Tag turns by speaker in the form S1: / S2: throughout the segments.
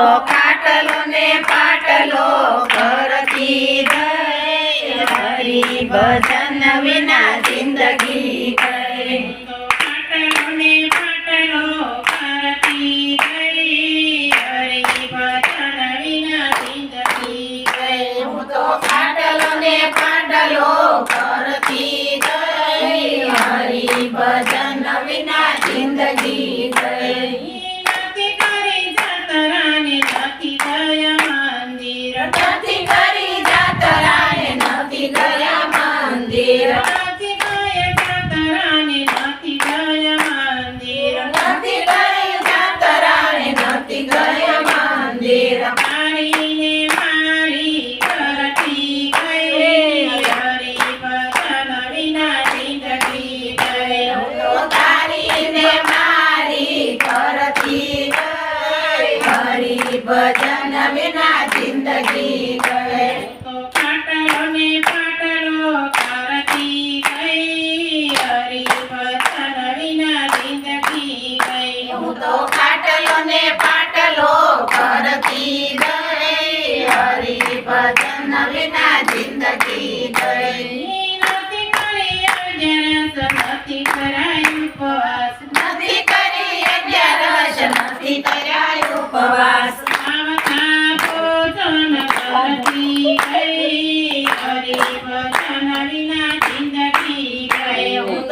S1: ખાટલો ને પાટલો કરતી હરી ભજન વિના જિંદગી ગઈ.
S2: તો પાટલો ને પાટલો કરતી ગઈ હરી ભજન વિના જિંદગી ગઈ.
S1: હું તો ખાટલો ને પાટલો કરતી ગઈ હરી ભજન વિના જિંદગી ગઈ
S2: નથી કરી જાતરાને નથી ગયા મંદિર
S1: નથી કરી જાતરાએ નથી ગયા મંદિર
S2: નથી ગયા જાતરાને નથી ગયા મંદિર
S1: નથી કરી જાતરાએ નથી ગયા મંદિર
S2: મારીને મારી કરતી ગઈ હરી ભજન વિના જિંદગી ગઈ
S1: તો તારીને મારી કરતી ગઈ હરી ભજન વિના જિંદગી
S2: તો પાટલો ને પાટલો કરતી ગઈ હરી ભજન વિના જિંદગી ગઈ
S1: હું તો ખાટલો ને પાટલો કરતી ગઈ હરી ભજન વિના જિંદગી ગઈ
S2: નથી કરાય ઉપવાસ.
S1: નથી કરી અગિયારસ નથી કર્યા ઉપવાસ.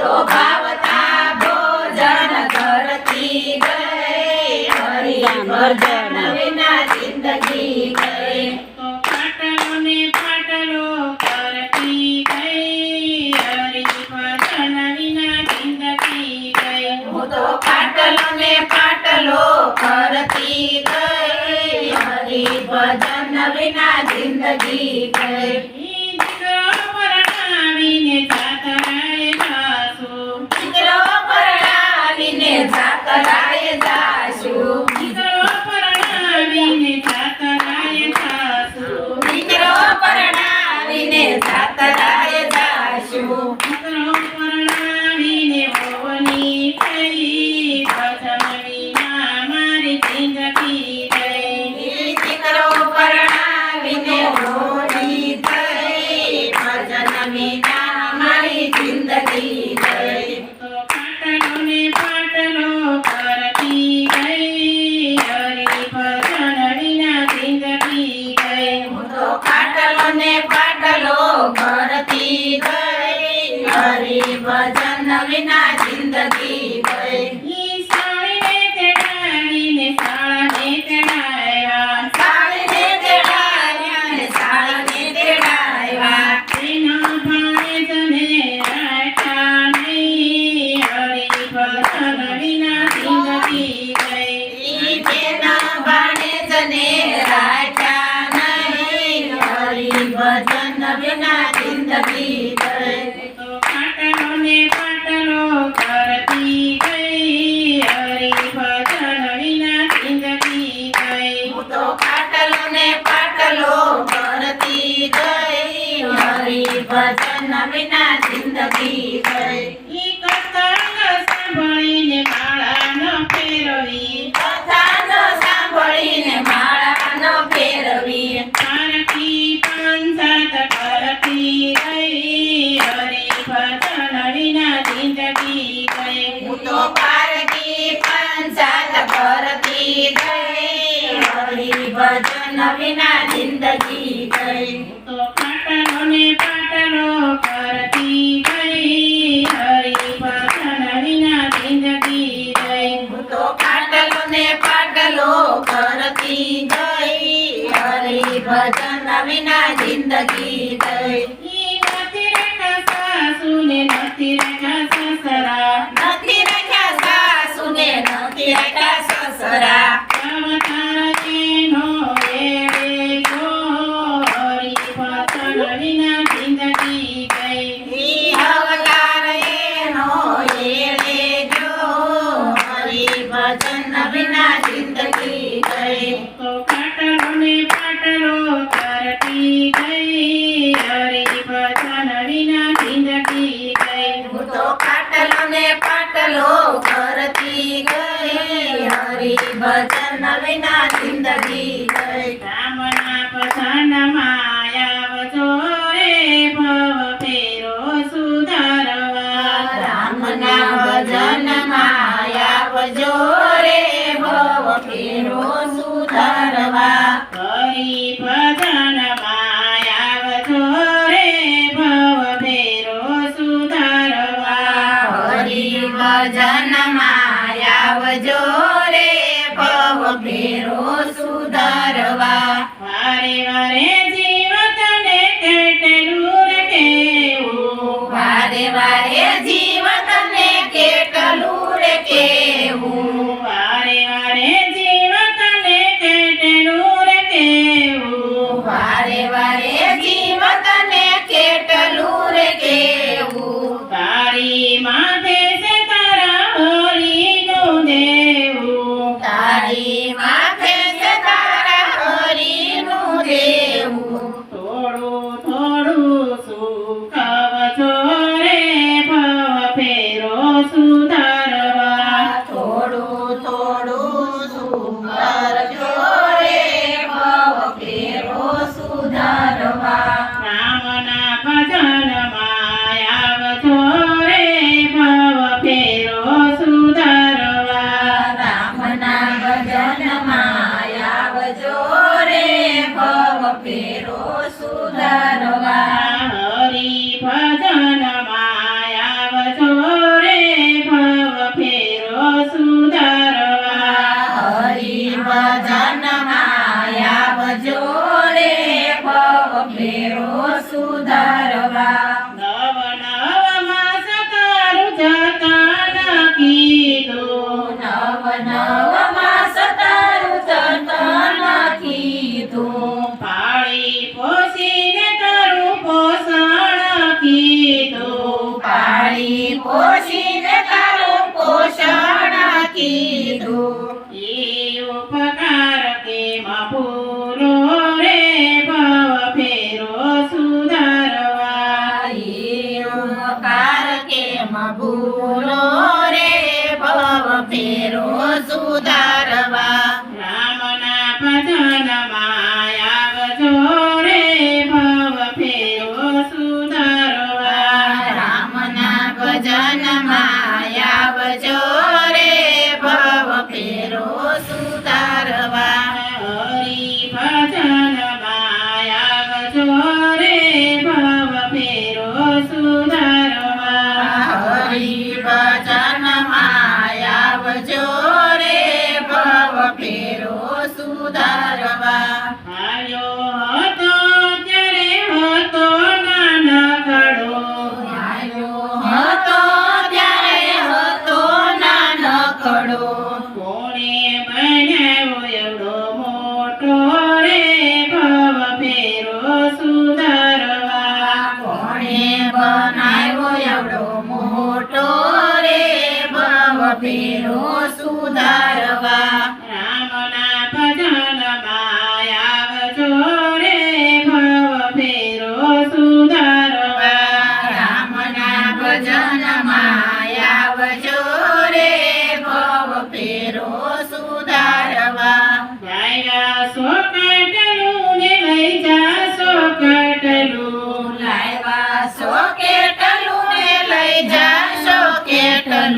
S2: ગઈ
S1: હું તો ભાવતા ભોજન કરતી ગઈ. હરી ભજન વિના જિંદગી ગઈ.
S2: તો પાટલો કરતી ગઈ. હરી ભજન વિના જિંદગી ગઈ.
S1: હું તો પાટલો ને પાટલો કરતી ગઈ. હરી ભજન વિના જિંદગી ગઈ
S2: દીકરો પરણાવીને જાતરાએ જાશું
S1: દીકરો જાતરાએ જાશું
S2: દીકરો પરણાવીને જાતરાએ જાશું
S1: દીકરો પરણાવીને જાતરાએ જાશું
S2: દીકરો પરણાવીને ભવની થઈ ભજન વિના મારી જિંદગી ગઈ
S1: દીકરો પરણાવીને હોળી થઈ ભજન વિના મારી જિંદગી ગઈ
S2: તો પાટલો ને પાટલો કરતી ગઈ હરી ભજન વિના જિંદગી ગઈ
S1: હું તો ખાટલો ને પાટલો કરતી ગઈ હરી ભજન વિના જિંદગી ગઈ
S2: ઈ સાળીને તેડાવીને શાળાને તેડાવ્યા
S1: સાળીને તેડાવ્યા ને સાળીને તેડાવ્યા
S2: તેના ભાણે તને રાખ્યા નહીં હરી ભજન વિના જિંદગી ગઈ
S1: ઈ તેના બાણે જને રાખ્યા નહીં હરી ભજન વિના જિંદગી ગઈ
S2: તો પાટલો ને પાટલો કરતી ગઈ હરી ભજન વિના જિંદગી ગઈ
S1: હું તો ખાટલો ને પાટલો કરતી ગઈ હરી ભજન વિના જિંદગી ગઈ
S2: ઈ કથા સાંભળીને માળા ન ફેરવી.
S1: કથાનો સાંભળીને માળા ન ફેરવી.
S2: પારકી પાંસાત કરતી ગઈ હરી ભજન વિના જિંદગી ગઈ.
S1: હું તો પારકી પંચાત કરતી ગઈ હરી ભજન વિના જિંદગી ગઈ
S2: તો પાટલો ને પાટલો કરતી ગઈ હરી ભજન વિના જિંદગી ગઈ
S1: હું તો ખાટલો ને પાટલો કરતી ગઈ હરી ભજન વિના જિંદગી ગઈ
S2: નથી રેખા સાસુ ને નથી રેખા સસરા
S1: નથી રાખ્યા સાસુ નથી રાખ્યા સસરા
S2: વિના જિંદગી ગઈ
S1: ઈ અવતાર એનો એળે જો હરી ભજન વિના જિંદગી ગઈ
S2: તો પાટલો ને પાટલો કરતી ગઈ હરી ભજન વિના જિંદગી ગઈ
S1: પાટલો કરતી ગઈ હરી ભજન વિના જિંદગી ગઈ
S2: રામના પસંદમાં આવજો રે ભવ ફેરો સુધારવા
S1: રામના ભજનમાં આવજો રે ભવ ફેરો સુધારવા
S2: ભજનમાં આવજો રે ભવ ફેરો સુધારવા. વારે વારે જીવતને કેટલું રે કેવું
S1: વારે વારે જીવતને કેટલું રે કેવું
S2: વારે વારે જીવતને કેટલું રે કેવું
S1: વારે વારે જીવતને કેટલું રે કેવું
S2: તારી માથે ફેરો સુધારવા
S1: ફેરો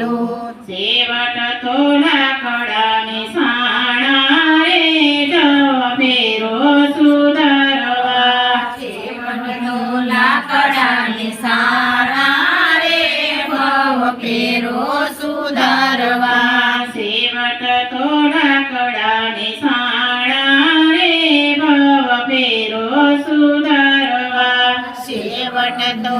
S1: કેટલું
S2: સેવટ તોલા કડાની સાણા રે જવ ફેરો સુધારવા.
S1: સેવનનો લાકડાની સાણા રે ભવ ફેરો સુધારવા.
S2: સેવટ તોલા કડાની સાણા રે ભવ ફેરો સુધારવા.
S1: સેવટ તો